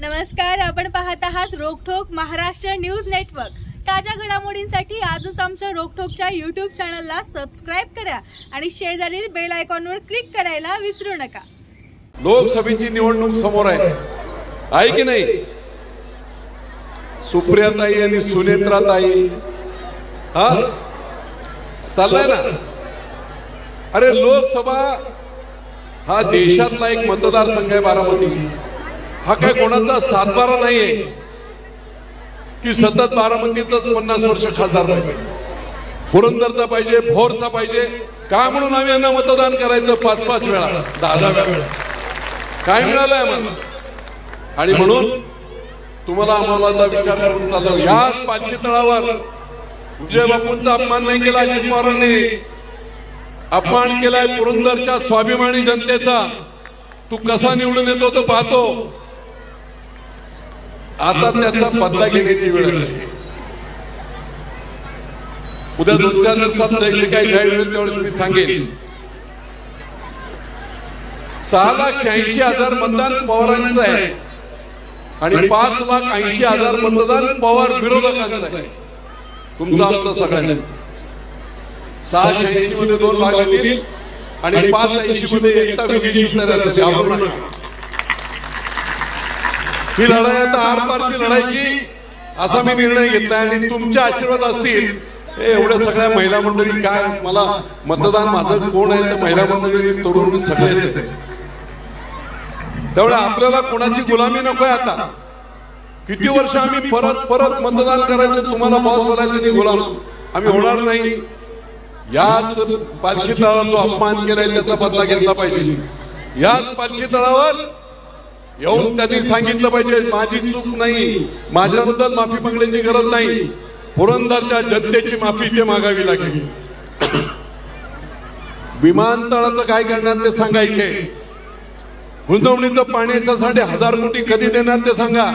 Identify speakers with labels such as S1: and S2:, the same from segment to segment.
S1: नमस्कार आपण पाहत आहात रोकठोक महाराष्ट्र न्यूज नेटवर्क. ताज्या घडामोडींसाठी आजच आमच्या रोकठोकच्या यूट्यूब चॅनलला सबस्क्राईब करा आणि शेजारील बेल आयकॉनवर क्लिक करायला विसरू नका.
S2: लोकसभेची निवडणूक समोर आहे. आहे की नाही? सुप्रियाताई आणि सुनेत्राताई. हा? चाललंय ना? अरे लोकसभा हा देशातला एक मतदारसंघ आहे बारामती. हा काय कोणाचा? सातबारा नाहीये. की सतत बारामतीचाच पन्नास वर्ष खासदार पाहिजे पुरंदरचा पाहिजे भोरचा पाहिजे. काय म्हणून आम्ही यांना मतदान करायचं पाच पाच वेळा? दहा दहा वेळा. काय मिळालंय आम्हाला? आणि म्हणून तुम्हाला आम्हाला आता विचार करून चालव याच पालखी तळावर विजय बापूंचा अपमान नाही केला अजित पवारांनी. अपमान केलाय पुरंदरच्या स्वाभिमानी जनतेचा. तू कसा निवडून येतो तो पाहतो. आता त्याचा बदला घेण्याची वेळ आली उद्या दोन चार दिवसात जे काही जाहीर होईल तेवढेच मी सांगेन. सहा लाख शहाऐंशी हजार मतदान पवारांचं आहे. आणि पाच लाख ऐंशी हजार मतदान पवार विरोधकांचं आहे. तुमचं आमचं सगळ्यांचं सहा शहाऐंशी मध्ये दोन लाख येतील आणि पाच ऐंशी मध्ये एकटा विजय शिवतारे असेल. ही लढाई आता आरपारची लढायची असा मी निर्णय घेतला आणि तुमचे आशीर्वाद असतील. एवढ्या सगळ्या महिला मंडळी काय? मला मतदान माझं कोण आहे? तर महिला मंडळी तरुण सगळेच आहे तेवढं आपल्याला कोणाची गुलामी नकोय आता. किती वर्ष आम्ही परत परत मतदान करायचं तुम्हाला बॉस बोलायचं ते गुलाम. आम्ही होणार नाही. याच पालखी तळाचा जो अपमान केलाय त्याचा बदला घेतला पाहिजे. याच पालखी तळावर येऊन त्यांनी सांगितलं पाहिजे माझी चूक नाही. माझ्याबद्दल माफी मागण्याची गरज नाही. पुरंदरच्या जनतेची माफी ते मागावी लागेल. विमानतळाचं काय करणार ते सांगायचे गुंतवणुकीचं पाण्याचं साडे हजार कोटी कधी देणार ते सांगा.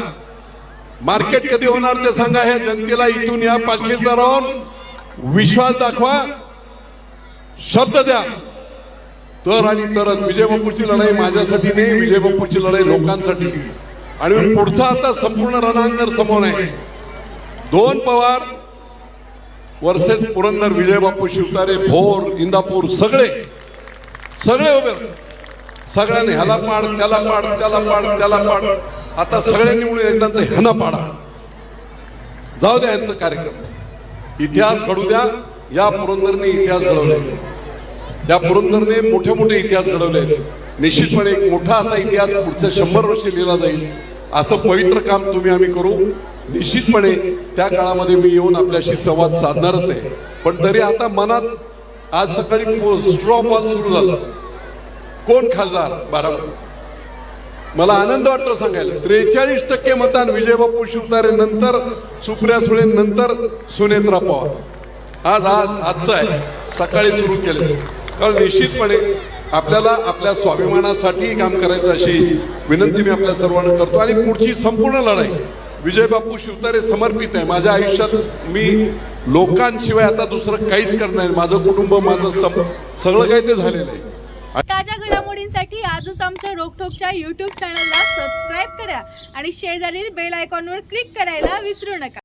S2: मार्केट कधी होणार ते सांगा. ह्या जनतेला इथून या पालखीत राहून विश्वास दाखवा. शब्द द्या. तर आणि तरच विजय बापूची लढाई माझ्यासाठी नाही विजय बापूची लढाई लोकांसाठी आणि पुढचा आता संपूर्ण रणांगण समोर आहे. दोन पवार वर्सेस पुरंदर विजय बापू शिवतारे भोर इंदापूर सगळे सगळे उभे सगळ्यांनी ह्याला पाड त्याला पाड त्याला पाड त्याला पाड. आता सगळ्यांनी म्हणून एकदाच ह्याना पाडा. जाऊ द्या यांचा कार्यक्रम. इतिहास घडू द्या. या पुरंदरने इतिहास घडवला. या पुरंदरने मोठे मोठे इतिहास घडवले निश्चितपणे एक मोठा असा इतिहास पुढच्या शंभर वर्षी लिहिला जाईल. असं पवित्र काम तुम्ही आम्ही करू. निश्चितपणे त्या काळामध्ये मी येऊन आपल्याशी संवाद साधणारच आहे. पण तरी आता मनात आज सकाळी स्ट्रॉ बॉल सुरू झाला. कोण खासदार? बारामतीचा मला आनंद वाटतो सांगायला. त्रेचाळीस टक्के मतदान विजय बापू शिवतारे नंतर सुप्रिया सुळे नंतर सुनेत्रा पवार. आज आज आजचं आहे. सकाळी सुरू केलं. कारण निश्चितपणे आपल्याला आपल्या स्वाभिमानासाठी काम करायचं अशी विनंती मी आपल्या सर्वांना करतो. आणि पुढची संपूर्ण लढाई विजयबापू शिवतारे समर्पित आहे. माझ्या आयुष्यात मी लोकांशिवाय आता दुसरं काहीच करणार माझं कुटुंब माझं सगळं काही ते झालेलं आहे.
S1: ताज्या घडामोडींसाठी आजच आमच्या रोकठोकच्या यूट्यूब चॅनलला सबस्क्राईब करा आणि शेजारील बेल आयकॉनवर क्लिक करायला विसरू नका.